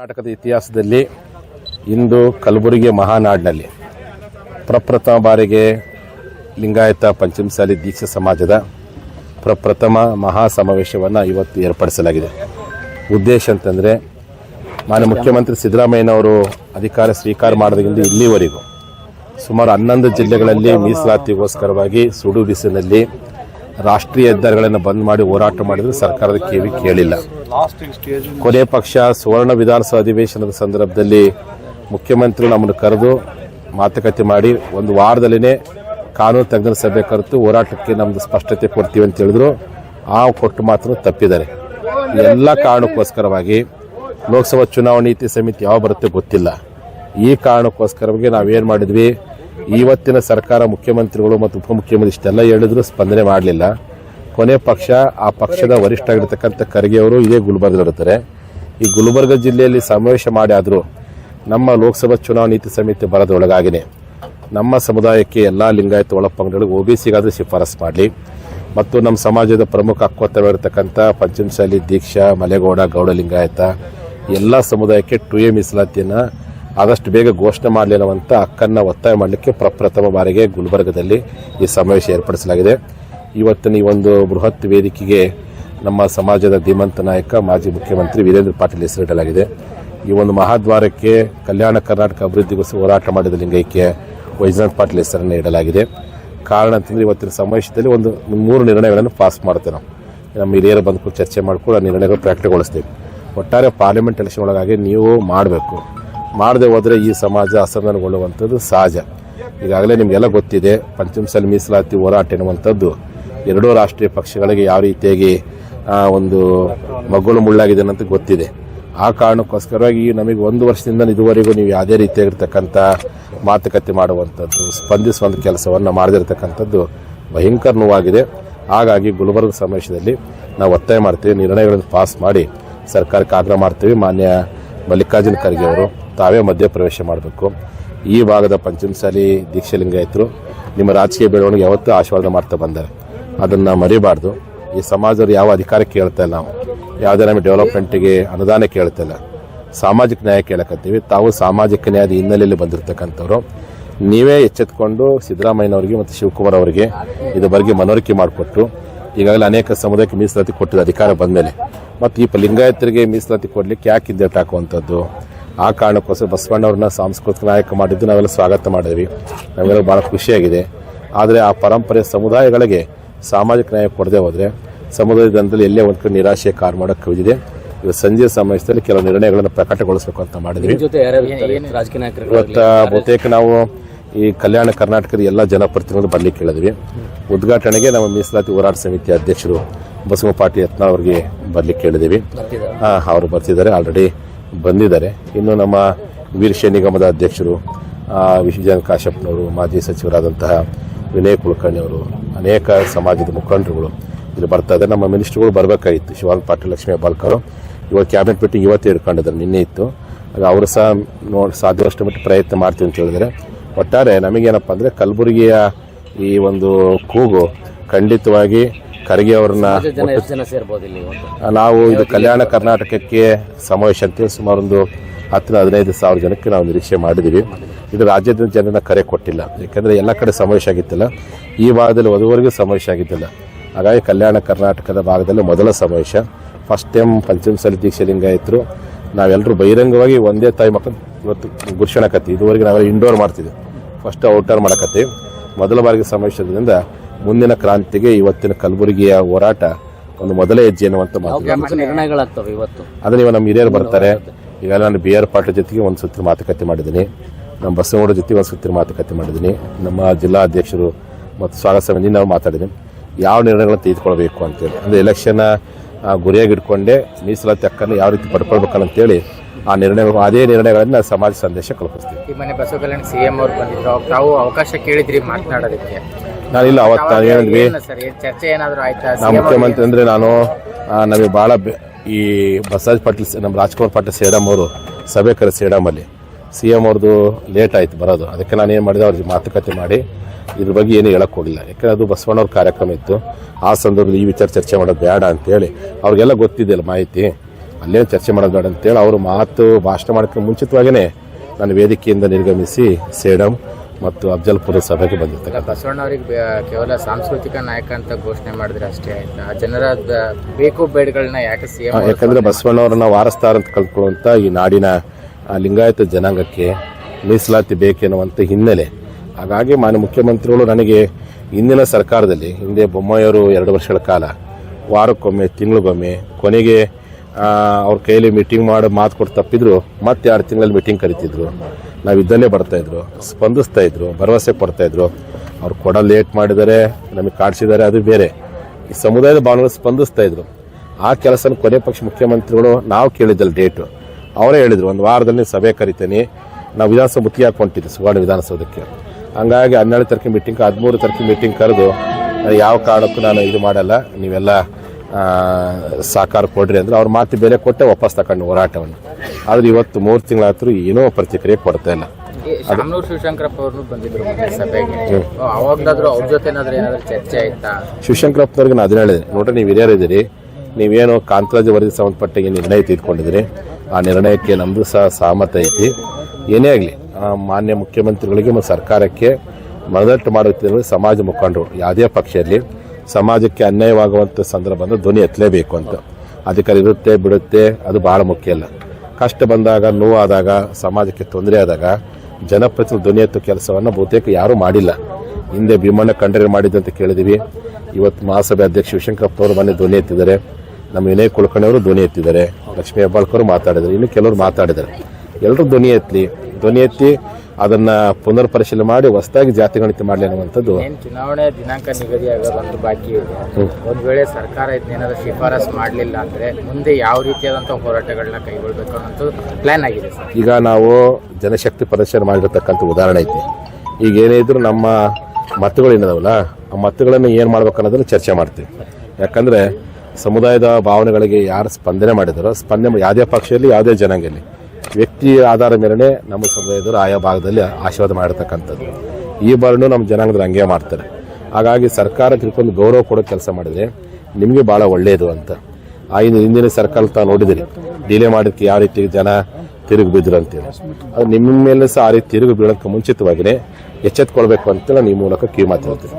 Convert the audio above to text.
ಕರ್ನಾಟಕದ ಇತಿಹಾಸದಲ್ಲಿ ಇಂದು ಕಲಬುರಗಿ ಮಹಾನಾಡಿನಲ್ಲಿ ಪ್ರಪ್ರಥಮ ಬಾರಿಗೆ ಲಿಂಗಾಯತ ಪಂಚಮಸಾಲಿ ದೀಕ್ಷಾ ಸಮಾಜದ ಪ್ರಪ್ರಥಮ ಮಹಾ ಸಮಾವೇಶವನ್ನು ಇವತ್ತು ಏರ್ಪಡಿಸಲಾಗಿದೆ. ಉದ್ದೇಶ ಅಂತಂದರೆ ಮಾನ್ಯ ಮುಖ್ಯಮಂತ್ರಿ ಸಿದ್ದರಾಮಯ್ಯನವರು ಅಧಿಕಾರ ಸ್ವೀಕಾರ ಮಾಡಿದಾಗಿಂದ ಇಲ್ಲಿವರೆಗೂ ಸುಮಾರು ಹನ್ನೊಂದು ಜಿಲ್ಲೆಗಳಲ್ಲಿ ಮೀಸಲಾತಿಗೋಸ್ಕರವಾಗಿ ಸುಡು ಬಿಸಿಲಿನಲ್ಲಿ ರಾಷ್ಟ್ರೀಯ ಹೆದ್ದಾರಿಗಳನ್ನು ಬಂದ್ ಮಾಡಿ ಹೋರಾಟ ಮಾಡಿದ್ರು ಸರ್ಕಾರದ ಕಿವಿ ಕೇಳಿಲ್ಲ. ಕೊನೆ ಪಕ್ಷ ಸುವರ್ಣ ವಿಧಾನಸಭಾ ಅಧಿವೇಶನದ ಸಂದರ್ಭದಲ್ಲಿ ಮುಖ್ಯಮಂತ್ರಿ ನಮ್ಮನ್ನು ಕರೆದು ಮಾತುಕತೆ ಮಾಡಿ ಒಂದು ವಾರದಲ್ಲಿನೇ ಕಾನೂನು ತಜ್ಞರ ಸಭೆ ಕರೆತು ಹೋರಾಟಕ್ಕೆ ನಮ್ದು ಸ್ಪಷ್ಟತೆ ಕೊಡ್ತೀವಿ ಅಂತ ಹೇಳಿದ್ರು. ಆ ಕೊಟ್ಟು ಮಾತ್ರ ತಪ್ಪಿದ್ದಾರೆ. ಎಲ್ಲ ಕಾರಣಕ್ಕೋಸ್ಕರವಾಗಿ ಲೋಕಸಭಾ ಚುನಾವಣಾ ನೀತಿ ಸಮಿತಿ ಯಾವ ಬರುತ್ತೆ ಗೊತ್ತಿಲ್ಲ. ಈ ಕಾರಣಕ್ಕೋಸ್ಕರವಾಗಿ ನಾವೇನು ಮಾಡಿದ್ವಿ? ಇವತ್ತಿನ ಸರ್ಕಾರ ಮುಖ್ಯಮಂತ್ರಿಗಳು ಮತ್ತು ಉಪಮುಖ್ಯಮಂತ್ರಿ ಇಷ್ಟೆಲ್ಲ ಹೇಳಿದ್ರು ಸ್ಪಂದನೆ ಮಾಡಲಿಲ್ಲ. ಕೊನೆ ಪಕ್ಷ, ಆ ಪಕ್ಷದ ವರಿಷ್ಠ ಆಗಿರ್ತಕ್ಕಂಥ ಖರ್ಗೆ ಅವರು ಇದೇ ಗುಲ್ಬರ್ಗದಲ್ಲಿರ್ತಾರೆ ಈ ಗುಲ್ಬರ್ಗ ಜಿಲ್ಲೆಯಲ್ಲಿ ಸಮಾವೇಶ ಮಾಡಿ ಆದರೂ ನಮ್ಮ ಲೋಕಸಭಾ ಚುನಾವಣಾ ನೀತಿ ಸಮಿತಿ ಬರದೊಳಗಾಗಿನೇ ನಮ್ಮ ಸಮುದಾಯಕ್ಕೆ ಎಲ್ಲ ಲಿಂಗಾಯತ ಒಳಪಂಗಡಗಳಿಗೆ ಒ ಬಿ ಸಿಗಾದರೂ ಶಿಫಾರಸು ಮಾಡಲಿ. ಮತ್ತು ನಮ್ಮ ಸಮಾಜದ ಪ್ರಮುಖ ಹಕ್ಕೊತ್ತವಿರತಕ್ಕಂಥ ಪಂಚಮಸಾಲಿ, ದೀಕ್ಷಾ, ಮಲೆಗೌಡ, ಗೌಡ ಲಿಂಗಾಯತ, ಎಲ್ಲ ಸಮುದಾಯಕ್ಕೆ ಟು ಎ ಮೀಸಲಾತಿಯನ್ನು ಆದಷ್ಟು ಬೇಗ ಘೋಷಣೆ ಮಾಡಲಿಲ್ಲವಂತ ಅಕ್ಕನ್ನ ಒತ್ತಾಯ ಮಾಡಲಿಕ್ಕೆ ಪ್ರಪ್ರಥಮ ಬಾರಿಗೆ ಗುಲ್ಬರ್ಗದಲ್ಲಿ ಈ ಸಮಾವೇಶ ಏರ್ಪಡಿಸಲಾಗಿದೆ. ಇವತ್ತಿನ ಈ ಒಂದು ಬೃಹತ್ ವೇದಿಕೆಗೆ ನಮ್ಮ ಸಮಾಜದ ಧೀಮಂತ ನಾಯಕ, ಮಾಜಿ ಮುಖ್ಯಮಂತ್ರಿ ವೀರೇಂದ್ರ ಪಾಟೀಲ್ ಹೆಸರಿಡಲಾಗಿದೆ. ಈ ಒಂದು ಮಹಾದ್ವಾರಕ್ಕೆ ಕಲ್ಯಾಣ ಕರ್ನಾಟಕ ಅಭಿವೃದ್ಧಿಗೋಸ್ಕರ ಹೋರಾಟ ಮಾಡಿದ ಲಿಂಗೈಕ್ಯ ವೈಜನಾಥ್ ಪಾಟೀಲ್ ಹೆಸರನ್ನು ಇಡಲಾಗಿದೆ. ಕಾರಣ ಅಂತಂದರೆ ಇವತ್ತಿನ ಸಮಾವೇಶದಲ್ಲಿ ಒಂದು ಮೂರು ನಿರ್ಣಯಗಳನ್ನು ಪಾಸ್ ಮಾಡ್ತೇವೆ ನಾವು. ನಮ್ಮ ಹಿರಿಯರು ಬಂದು ಚರ್ಚೆ ಮಾಡಿಕೊಂಡು ಆ ನಿರ್ಣಯಗಳು ಪ್ರಾಕ್ಟಿಗೊಳಿಸ್ತೀವಿ ಒಟ್ಟಾರೆ ಪಾರ್ಲಿಮೆಂಟ್ ಎಲೆಕ್ಷನ್ ಒಳಗಾಗಿ ನೀವು ಮಾಡಬೇಕು. ಮಾಡದೆ ಹೋದರೆ ಈ ಸಮಾಜ ಅಸಮಾಧಾನಗೊಳ್ಳುವಂಥದ್ದು ಸಹಜ. ಈಗಾಗಲೇ ನಿಮಗೆಲ್ಲ ಗೊತ್ತಿದೆ, ಪಂಚಮಸಲ್ ಮೀಸಲಾತಿ ಹೋರಾಟ ಎನ್ನುವಂಥದ್ದು ಎರಡೂ ರಾಷ್ಟ್ರೀಯ ಪಕ್ಷಗಳಿಗೆ ಯಾವ ರೀತಿಯಾಗಿ ಒಂದು ಮಗ್ಗುಲು ಮುಳ್ಳಾಗಿದೆ ಅನ್ನೋದು ಗೊತ್ತಿದೆ. ಆ ಕಾರಣಕ್ಕೋಸ್ಕರವಾಗಿ ನಮಗೆ ಒಂದು ವರ್ಷದಿಂದ ಇದುವರೆಗೂ ನೀವು ಯಾವುದೇ ರೀತಿಯಾಗಿರ್ತಕ್ಕಂಥ ಮಾತುಕತೆ ಮಾಡುವಂಥದ್ದು ಸ್ಪಂದಿಸುವಂಥ ಕೆಲಸವನ್ನು ಮಾಡದಿರ್ತಕ್ಕಂಥದ್ದು ಭಯಂಕರ ನೋವಾಗಿದೆ. ಹಾಗಾಗಿ ಗುಲ್ಬರ್ಗ ಸಮಾವೇಶದಲ್ಲಿ ನಾವು ಒತ್ತಾಯ ಮಾಡ್ತೀವಿ, ನಿರ್ಣಯಗಳನ್ನು ಪಾಸ್ ಮಾಡಿ ಸರ್ಕಾರಕ್ಕೆ ಆಗ್ರಹ ಮಾಡ್ತೀವಿ. ಮಾನ್ಯ ಮಲ್ಲಿಕಾರ್ಜುನ ಖರ್ಗೆ ಅವರು ತಾವೇ ಮಧ್ಯಪ್ರವೇಶ ಮಾಡಬೇಕು. ಈ ಭಾಗದ ಪಂಚಮಸಾಲಿ ದೀಕ್ಷಲಿಂಗಾಯತರು ನಿಮ್ಮ ರಾಜಕೀಯ ಬೆಳವಣಿಗೆ ಯಾವತ್ತೂ ಆಶೀರ್ವಾದ ಮಾಡ್ತಾ ಬಂದ್ದಾರೆ ಅದನ್ನು ಮರಿಬಾರ್ದು. ಈ ಸಮಾಜದವ್ರು ಯಾವ ಅಧಿಕಾರ ಕೇಳ್ತಾ ಇಲ್ಲ ನಾವು. ಯಾವುದೇ ನಮಗೆ ಡೆವಲಪ್ಮೆಂಟಿಗೆ ಅನುದಾನ ಕೇಳ್ತಾ ಇಲ್ಲ. ಸಾಮಾಜಿಕ ನ್ಯಾಯ ಕೇಳಕತ್ತೀವಿ. ತಾವು ಸಾಮಾಜಿಕ ನ್ಯಾಯದ ಹಿನ್ನೆಲೆಯಲ್ಲಿ ಬಂದಿರತಕ್ಕಂಥವ್ರು. ನೀವೇ ಎಚ್ಚೆತ್ಕೊಂಡು ಸಿದ್ದರಾಮಯ್ಯನವರಿಗೆ ಮತ್ತು ಶಿವಕುಮಾರ್ ಅವರಿಗೆ ಇದ್ರ ಬಗ್ಗೆ ಮನವರಿಕೆ ಮಾಡಿಕೊಟ್ಟು ಈಗಾಗಲೇ ಅನೇಕ ಸಮುದಾಯಕ್ಕೆ ಮೀಸಲಾತಿ ಕೊಟ್ಟಿದ್ದ ಅಧಿಕಾರ ಬಂದ ಮೇಲೆ ಮತ್ತು ಈ ಲಿಂಗಾಯತರಿಗೆ ಮೀಸಲಾತಿ ಕೊಡಲಿಕ್ಕೆ ಯಾಕೆ ಹಿಂದೇಟು ಹಾಕುವಂಥದ್ದು? ಆ ಕಾರಣಕ್ಕೋಸ್ಕರ ಬಸವಣ್ಣವ್ರನ್ನ ಸಾಂಸ್ಕೃತಿಕ ನಾಯಕ ಮಾಡಿದ್ದು ನಾವೆಲ್ಲ ಸ್ವಾಗತ ಮಾಡಿದ್ವಿ. ನಮಗೆಲ್ಲ ಭಾಳ ಖುಷಿಯಾಗಿದೆ. ಆದರೆ ಆ ಪರಂಪರೆ ಸಮುದಾಯಗಳಿಗೆ ಸಾಮಾಜಿಕ ನ್ಯಾಯ ಕೊಡದೆ ಹೋದರೆ ಸಮುದಾಯದ ಜನದಲ್ಲಿ ಎಲ್ಲೇ ಒಂದು ಕಡೆ ನಿರಾಶೆ ಕಾರ್ ಮಾಡೋಕ್ಕೆ ಹೋಗಿದೆ. ಇವತ್ತು ಸಂಜೆ ಸಮಾವೇಶದಲ್ಲಿ ಕೆಲವು ನಿರ್ಣಯಗಳನ್ನು ಪ್ರಕಟಗೊಳಿಸಬೇಕು ಅಂತ ಮಾಡಿದ್ವಿ. ಇವತ್ತು ಯಾರ್ಯಾರು ರಾಜಕೀಯ ನಾಯಕರು ಇವತ್ತ ಬಹುತೇಕ ನಾವು ಈ ಕಲ್ಯಾಣ ಕರ್ನಾಟಕದ ಎಲ್ಲ ಜನಪ್ರತಿನಿಧಿಗಳು ಬರಲಿಕ್ಕೆ ಹೇಳಿದ್ವಿ ಉದ್ಘಾಟನೆಗೆ ನಮ್ಮ ಮೀಸಲಾತಿ ಹೋರಾಟ ಸಮಿತಿ ಅಧ್ಯಕ್ಷರು ಬಸವ ಪಾಟೀಲ್ ಯತ್ನಾಳ್ ಅವರಿಗೆ ಬರ್ಲಿಕ್ಕೆ ಹೇಳಿದ್ದೀವಿ ಹಾಂ ಅವರು ಬರ್ತಿದ್ದಾರೆ. ಆಲ್ರೆಡಿ ಬಂದಿದ್ದಾರೆ. ಇನ್ನು ನಮ್ಮ ವೀರಶ ನಿಗಮದ ಅಧ್ಯಕ್ಷರು ವಿಶ್ವಜನ್ ಕಾಶ್ಯಪ್ನವರು, ಮಾಜಿ ಸಚಿವರಾದಂತಹ ವಿನಯ್ ಕುಲಕರ್ಣಿ ಅವರು ಅನೇಕ ಸಮಾಜದ ಮುಖಂಡರುಗಳು ಇಲ್ಲಿ ಬರ್ತಾ ಇದ್ದಾರೆ. ನಮ್ಮ ಮಿನಿಸ್ಟರ್ಗಳು ಬರಬೇಕಾಗಿತ್ತು. ಶಿವಾನಂದ ಪಾಟೀಲ್, ಲಕ್ಷ್ಮೀ ಬಾಲ್ಕರು ಇವತ್ತು ಕ್ಯಾಬಿನೆಟ್ ಮೀಟಿಂಗ್ ಇವತ್ತೇ ಇಟ್ಕೊಂಡಿದ್ದಾರೆ ನಿನ್ನೆ ಇತ್ತು. ಅದು ಅವರು ಸಹ ನೋಡಿ ಸಾಧ್ಯವಷ್ಟು ಮಟ್ಟಿಗೆ ಪ್ರಯತ್ನ ಮಾಡ್ತೀವಿ ಅಂತ ಹೇಳಿದರೆ ಒಟ್ಟಾರೆ ನಮಗೇನಪ್ಪ ಅಂದರೆ ಕಲಬುರಗಿಯ ಈ ಒಂದು ಕೂಗು ಖಂಡಿತವಾಗಿ ಖರ್ಗೆ ಅವ್ರನ್ನ ಜನ ಜನ ಸೇರ್ಬೋದು ಇಲ್ಲಿ ನಾವು ಇದು ಕಲ್ಯಾಣ ಕರ್ನಾಟಕಕ್ಕೆ ಸಮಾವೇಶ ಅಂತೇಳಿ ಸುಮಾರು ಒಂದು ಹತ್ತಿರ ಹದಿನೈದು ಸಾವಿರ ಜನಕ್ಕೆ ನಾವು ನಿರೀಕ್ಷೆ ಮಾಡಿದ್ದೀವಿ. ಇದು ರಾಜ್ಯದ ಜನರನ್ನ ಕರೆ ಕೊಟ್ಟಿಲ್ಲ. ಯಾಕಂದರೆ ಎಲ್ಲ ಕಡೆ ಸಮಾವೇಶ ಆಗಿತ್ತಿಲ್ಲ. ಈ ಭಾಗದಲ್ಲಿ ವಧುವರೆಗೂ ಸಮಾವೇಶ ಆಗಿದ್ದಿಲ್ಲ ಹಾಗಾಗಿ ಕಲ್ಯಾಣ ಕರ್ನಾಟಕದ ಭಾಗದಲ್ಲಿ ಮೊದಲ ಸಮಾವೇಶ. ಫಸ್ಟ್ ಟೈಮ್ ಪಂಚಮಸಾಲಿ ದೀಕ್ಷೆ ಲಿಂಗಾಯಿತರು ನಾವೆಲ್ಲರೂ ಬಹಿರಂಗವಾಗಿ ಒಂದೇ ತಾಯಿ ಮಕ್ಕಳು ಇವತ್ತು ಗುರ್ಷಣಕತ್ತಿ ಇದುವರೆಗೆ ನಾವೆಲ್ಲ ಇಂಡೋರ್ ಮಾಡ್ತಿದ್ವಿ. ಫಸ್ಟ್ ಔಟ್ಡೋರ್ ಮಾಡಕತ್ತೀವಿ. ಮೊದಲ ಬಾರಿಗೆ ಸಮಾವೇಶದಿಂದ ಮುಂದಿನ ಕ್ರಾಂತಿಗೆ ಇವತ್ತಿನ ಕಲಬುರಗಿಯ ಹೋರಾಟ ಒಂದು ಮೊದಲ ಹೆಜ್ಜೆ ಅನ್ನುವಂತ ನಿರ್ಣಯಗಳಾಗ್ತವೆ ಇವತ್ತು? ಅದನ್ನ ಇವಾಗ ನಮ್ಮ ಹಿರಿಯರು ಬರ್ತಾರೆ. ಈಗ ನಾನು ಬಿ ಆರ್ ಪಾಟೀಲ್ ಜೊತೆಗೆ ಒಂದು ಸುತ್ತಿನ ಮಾತುಕತೆ ಮಾಡಿದ್ದೀನಿ. ನಮ್ಮ ಬಸವನಗೌಡ ಜೊತೆಗೆ ಒಂದು ಸುತ್ತಿನ ಮಾತುಕತೆ ಮಾಡಿದ್ದೀನಿ. ನಮ್ಮ ಜಿಲ್ಲಾ ಅಧ್ಯಕ್ಷರು ಮತ್ತು ಸ್ವಾಗತ ಸಮಿತಿ ನಾವು ಮಾತಾಡಿದ್ದೀನಿ. ಯಾವ ನಿರ್ಣಯಗಳನ್ನು ತೆಗೆದುಕೊಳ್ಬೇಕು ಅಂತೇಳಿ. ಅಂದರೆ ಎಲೆಕ್ಷನ್ ಗುರಿಯಾಗಿ ಇಟ್ಕೊಂಡೆ ಮೀಸಲಾತಿ ಹಕ್ಕನ್ನು ಯಾವ ರೀತಿ ಪಡ್ಕೊಳ್ಬೇಕಂತೇಳಿ ಅಂತೇಳಿ ಆ ನಿರ್ಣಯಗಳು ಅದೇ ನಿರ್ಣಯಗಳನ್ನ ಸಮಾಜ ಸಂದೇಶ ಕಲ್ಪಿಸ್ತೀವಿ. ಮನೆ ಬಸವ ಕಲ್ಯಾಣ ಸಿಎಂ ಅವರು ಬಂದಿದ್ರು. ಅವಾಗ ತಾವು ಅವಕಾಶ ಕೇಳಿದ್ರಿ ಮಾತನಾಡೋದಕ್ಕೆ. ನಾನಿಲ್ಲ ಅವತ್ತು ನಾನು ಹೇಳಿದ್ವಿ. ಚರ್ಚೆ ಏನಾದರೂ ಆಯ್ತಾ? ಮುಖ್ಯಮಂತ್ರಿ ಅಂದರೆ ನಾನು ನಮಗೆ ಭಾಳ ಈ ಬಸವರಾಜ್ ಪಾಟೀಲ್ ನಮ್ಮ ರಾಜ್ಕುಮಾರ್ ಪಾಟೀಲ್ ಸೇಡಮ್ ಅವರು ಸಭೆ ಕರೆ ಸೇಡಮಲ್ಲಿ ಸಿ ಎಂ ಅವ್ರದ್ದು ಲೇಟ್ ಆಯಿತು ಬರೋದು. ಅದಕ್ಕೆ ನಾನು ಏನು ಮಾಡಿದೆ ಅವ್ರಿಗೆ ಮಾತುಕತೆ ಮಾಡಿ ಇದ್ರ ಬಗ್ಗೆ ಏನು ಹೇಳಕ್ಕೆ ಹೋಗಿಲ್ಲ. ಯಾಕಂದರೆ ಅದು ಬಸವಣ್ಣವ್ರ ಕಾರ್ಯಕ್ರಮ ಇತ್ತು. ಆ ಸಂದರ್ಭದಲ್ಲಿ ಈ ವಿಚಾರ ಚರ್ಚೆ ಮಾಡೋದು ಬೇಡ ಅಂತೇಳಿ ಅವ್ರಿಗೆಲ್ಲ ಗೊತ್ತಿದೆಯಲ್ಲ ಮಾಹಿತಿ. ಅಲ್ಲೇ ಚರ್ಚೆ ಮಾಡೋದು ಬೇಡ ಅಂತೇಳಿ ಅವರು ಮಾತು ಭಾಷಣ ಮಾಡೋಕ್ಕೆ ಮುಂಚಿತವಾಗಿಯೇ ನಾನು ವೇದಿಕೆಯಿಂದ ನಿರ್ಗಮಿಸಿ ಸೇಡಂ ಮತ್ತು ಅಫ್ಜಲ್ಪುರ ಸಭೆಗೆ ಬಂದಿರ್ತಕ್ಕಂಥ ಬಸವಣ್ಣ ಬಸವಣ್ಣವ್ರಿಗೆ ಕೇವಲ ಸಾಂಸ್ಕೃತಿಕ ನಾಯಕ ಅಂತ ಘೋಷಣೆ ಮಾಡಿದ್ರೆ ಅಷ್ಟೇ ಆಯ್ತಾ? ಜನರ ಬೇಕು ಬೇಡಗಳನ್ನ ಯಾಕೆ ಸಿಎಂ ಯಾಕಂದ್ರೆ ಬಸವಣ್ಣವರನ್ನ ವಾರಸ್ತಾರ ಅಂತ ಕಲ್ತ್ಕೊಳ್ಳುವಂತ ಈ ನಾಡಿನ ಲಿಂಗಾಯತ ಜನಾಂಗಕ್ಕೆ ಮೀಸಲಾತಿ ಬೇಕೆನ್ನುವಂತ ಹಿನ್ನೆಲೆ. ಹಾಗಾಗಿ ಮಾನ್ಯ ಮುಖ್ಯಮಂತ್ರಿಗಳು ನನಗೆ ಇಂದಿನ ಸರ್ಕಾರದಲ್ಲಿ ಹಿಂದೆ ಬೊಮ್ಮಾಯಿಯವರು ಎರಡು ವರ್ಷಗಳ ಕಾಲ ವಾರಕ್ಕೊಮ್ಮೆ ತಿಂಗಳಿಗೊಮ್ಮೆ ಕೊನೆಗೆ ಅವ್ರ ಕೈಯಲ್ಲಿ ಮೀಟಿಂಗ್ ಮಾಡಿ, ಮಾತು ಕೊಟ್ಟು ತಪ್ಪಿದ್ರು, ಮತ್ತೆ ಎರಡು ತಿಂಗಳಲ್ಲಿ ಮೀಟಿಂಗ್ ಕರಿತಿದ್ರು. ನಾವು ಇದ್ದಲ್ಲೇ ಬರ್ತಾ ಇದ್ರು, ಸ್ಪಂದಿಸ್ತಾ ಇದ್ರು, ಭರವಸೆ ಕೊಡ್ತಾ ಇದ್ರು. ಅವ್ರು ಕೊಡ ಲೇಟ್ ಮಾಡಿದ್ದಾರೆ ನಮಗೆ ಕಾಡಿಸಿದ್ದಾರೆ ಅದು ಬೇರೆ. ಈ ಸಮುದಾಯದ ಭಾವನೆಗಳು ಸ್ಪಂದಿಸ್ತಾ ಇದ್ರು. ಆ ಕೆಲಸ ಕೊನೆ ಪಕ್ಷ ಮುಖ್ಯಮಂತ್ರಿಗಳು ನಾವು ಕೇಳಿದ್ದಲ್ಲ ಡೇಟು ಅವರೇ ಹೇಳಿದ್ರು, ಒಂದು ವಾರದಲ್ಲಿ ಸಭೆ ಕರಿತೇನೆ, ನಾವು ವಿಧಾನಸಭೆ ಮುತ್ತಿಗೆ ಹಾಕೊಂಡಿದ್ವಿ ಸುವರ್ಣ ವಿಧಾನಸೌಧಕ್ಕೆ. ಹಂಗಾಗಿ ಹನ್ನೆರಡು ತಾರೀಕು ಮೀಟಿಂಗ್ ಹದಿಮೂರು ತಾರೀಕು ಮೀಟಿಂಗ್ ಕರೆದು ಯಾವ ಕಾರಣಕ್ಕೂ ನಾನು ಇದು ಮಾಡಲ್ಲ, ನೀವೆಲ್ಲ ಸಾಕಾರ ಕೊಡ್ರಿ ಅಂದ್ರೆ ಅವ್ರ ಮಾತು ಬೆಲೆ ಕೊಟ್ಟೆ ವಾಪಸ್ ತಕೊಂಡು ಹೋರಾಟವನ್ನು. ಆದ್ರೆ ಇವತ್ತು ಮೂರು ತಿಂಗಳಾದ್ರೂ ಏನೋ ಪ್ರತಿಕ್ರಿಯೆ ಕೊಡ್ತಾ ಇಲ್ಲ. ಶಾಮನೂರು ಶಿವಶಂಕರಪ್ಪ ಅವರು ಬಂದಿದ್ರು ಸಭೆಗೆ. ಅವಾಗ್ಲಾದ್ರು ಅವ್ರ ಜೊತೆ ಏನಾದ್ರು ಏನಾದ್ರು ಚರ್ಚೆ ಆಯ್ತಾ? ಶಿವಶಂಕರಪ್ಪನವ್ರಿಗೆ ನಾನು ಅದನ್ನ ಹೇಳಿದೆ. ನೋಡ್ರಿ ನೀವು ಹಿರಿಯರಿದ್ದೀರಿ ನೀವೇನು ಕಾಂತರಾಜ್ ವರದಿ ಸಂಬಂಧಪಟ್ಟ ಏನು ನಿರ್ಣಯ ತೆಗೆದುಕೊಂಡಿದ್ದೀರಿ. ಆ ನಿರ್ಣಯಕ್ಕೆ ನಮ್ಮದು ಸಹ ಸಹಮತ ಐತಿ. ಏನೇ ಆಗಲಿ ಮಾನ್ಯ ಮುಖ್ಯಮಂತ್ರಿಗಳಿಗೆ ಮತ್ತು ಸರ್ಕಾರಕ್ಕೆ ಮನದಟ್ಟು ಮಾಡುತ್ತಿರುವ ಸಮಾಜ ಮುಖಂಡರು ಯಾವುದೇ ಪಕ್ಷ ಇರಲಿ ಸಮಾಜಕ್ಕೆ ಅನ್ಯಾಯವಾಗುವಂಥ ಸಂದರ್ಭ ಧ್ವನಿ ಎತ್ತಲೇಬೇಕು ಅಂತ. ಅದಕ್ಕೆ ಇರುತ್ತೆ, ಬಿಡುತ್ತೆ, ಅದು ಬಹಳ ಮುಖ್ಯ ಅಲ್ಲ. ಕಷ್ಟ ಬಂದಾಗ, ನೋವಾದಾಗ, ಸಮಾಜಕ್ಕೆ ತೊಂದರೆ ಆದಾಗ ಜನಪ್ರತಿನಿಧಿ ಧ್ವನಿ ಎತ್ತುವ ಕೆಲಸವನ್ನು ಬಹುತೇಕ ಯಾರೂ ಮಾಡಿಲ್ಲ. ಹಿಂದೆ ಭೀಮಣ್ಣ ಖಂಡರೆ ಮಾಡಿದ್ದಂತ ಕೇಳಿದೀವಿ. ಇವತ್ತು ಮಹಾಸಭೆ ಅಧ್ಯಕ್ಷ ಶಿವಶಂಕರಪ್ಪನವರು ಮನೆ ಧ್ವನಿ ಎತ್ತಿದ್ದಾರೆ. ನಮ್ಮ ವಿನಯ್ ಕುಲಕರ್ಣಿಯವರು ಧ್ವನಿ ಎತ್ತಿದ್ದಾರೆ. ಲಕ್ಷ್ಮೀ ಹೆಬ್ಬಾಳ್ಕರ್ ಮಾತಾಡಿದ್ದಾರೆ. ಇನ್ನು ಕೆಲವರು ಮಾತಾಡಿದ್ದಾರೆ. ಎಲ್ಲರೂ ಧ್ವನಿ ಎತ್ತಲಿ ಧ್ವನಿ ಎತ್ತಿ ಅದನ್ನ ಪುನರ್ ಪರಿಶೀಲನೆ ಮಾಡಿ ಹೊಸದಾಗಿ ಜಾತಿ ಗಣಿತ ಮಾಡಲಿ ಅನ್ನುವಂಥದ್ದು ಏನ್ ಚುನಾವಣೆ ದಿನಾಂಕ ನಿಗದಿ ಆಗೋದೊಂದು ಬಾಕಿ ಇದೆ. ಒಂದ್ ವೇಳೆ ಸರ್ಕಾರ ಇದನ್ನೇನಾದ್ರು ಶಿಫಾರಸ್ ಮಾಡಲಿಲ್ಲ ಅಂದ್ರೆ ಮುಂದೆ ಯಾವ ರೀತಿಯಾದಂತಹ ಹೋರಾಟಗಳನ್ನ ಕೈಗೊಳ್ಬೇಕು ಅನ್ನೋದು ಪ್ಲಾನ್ ಆಗಿದೆ ಸರ್. ಈಗ ನಾವು ಜನಶಕ್ತಿ ಪ್ರದರ್ಶನ ಮಾಡಿರತಕ್ಕಂಥ ಉದಾಹರಣೆ ಐತಿ. ಈಗ ಏನೇ ಇದ್ರು ನಮ್ಮ ಮತಗಳು ಏನದವಲ್ಲ ಆ ಮತಗಳನ್ನು ಏನು ಮಾಡ್ಬೇಕು ಅನ್ನೋದನ್ನ ಚರ್ಚೆ ಮಾಡ್ತೀವಿ. ಯಾಕಂದ್ರೆ ಸಮುದಾಯದ ಭಾವನೆಗಳಿಗೆ ಯಾರು ಸ್ಪಂದನೆ ಮಾಡಿದಾರೋ ಸ್ಪಂದನೆ ಮಾಡಿ- ಯಾವುದೇ ಪಕ್ಷದಲ್ಲಿ ಯಾವುದೇ ಜನಾಂಗದಲ್ಲಿ. ವ್ಯಕ್ತಿ ಆಧಾರ ಮೇರೆನೆ ನಮ್ಮ ಸಮುದಾಯದವರು ಆಯಾ ಭಾಗದಲ್ಲಿ ಆಶೀರ್ವಾದ ಮಾಡಿರ್ತಕ್ಕಂಥದ್ದು. ಈ ಬಾರಿನೂ ನಮ್ಮ ಜನಾಂಗದಲ್ಲಿ ಹಂಗೆ ಮಾಡ್ತಾರೆ. ಹಾಗಾಗಿ ಸರ್ಕಾರ ತಿಳ್ಕೊಂಡು ಗೌರವ ಕೊಡೋ ಕೆಲಸ ಮಾಡಿದ್ರೆ ನಿಮಗೆ ಭಾಳ ಒಳ್ಳೆಯದು ಅಂತ. ಆ ಹಿಂದೆ ಹಿಂದಿನ ಸರ್ಕಾರ ತಾವು ನೋಡಿದಿರಿ. ಡಿಲೇ ಮಾಡಿದ್ಕೆ ಯಾವ ರೀತಿ ಜನ ತಿರುಗಿ ಬಿದ್ರು ಅಂತೇಳಿ. ಅದು ನಿಮ್ಮ ಮೇಲೆ ಸಹ ಆ ರೀತಿ ತಿರುಗಿ ಬೀಳೋಕ್ಕೆ ಮುಂಚಿತವಾಗಿಯೇ ಎಚ್ಚೆತ್ಕೊಳ್ಬೇಕು ನಾನು ಈ ಮೂಲಕ ಕಿವಿ ಮಾತಾಡ್ತೀನಿ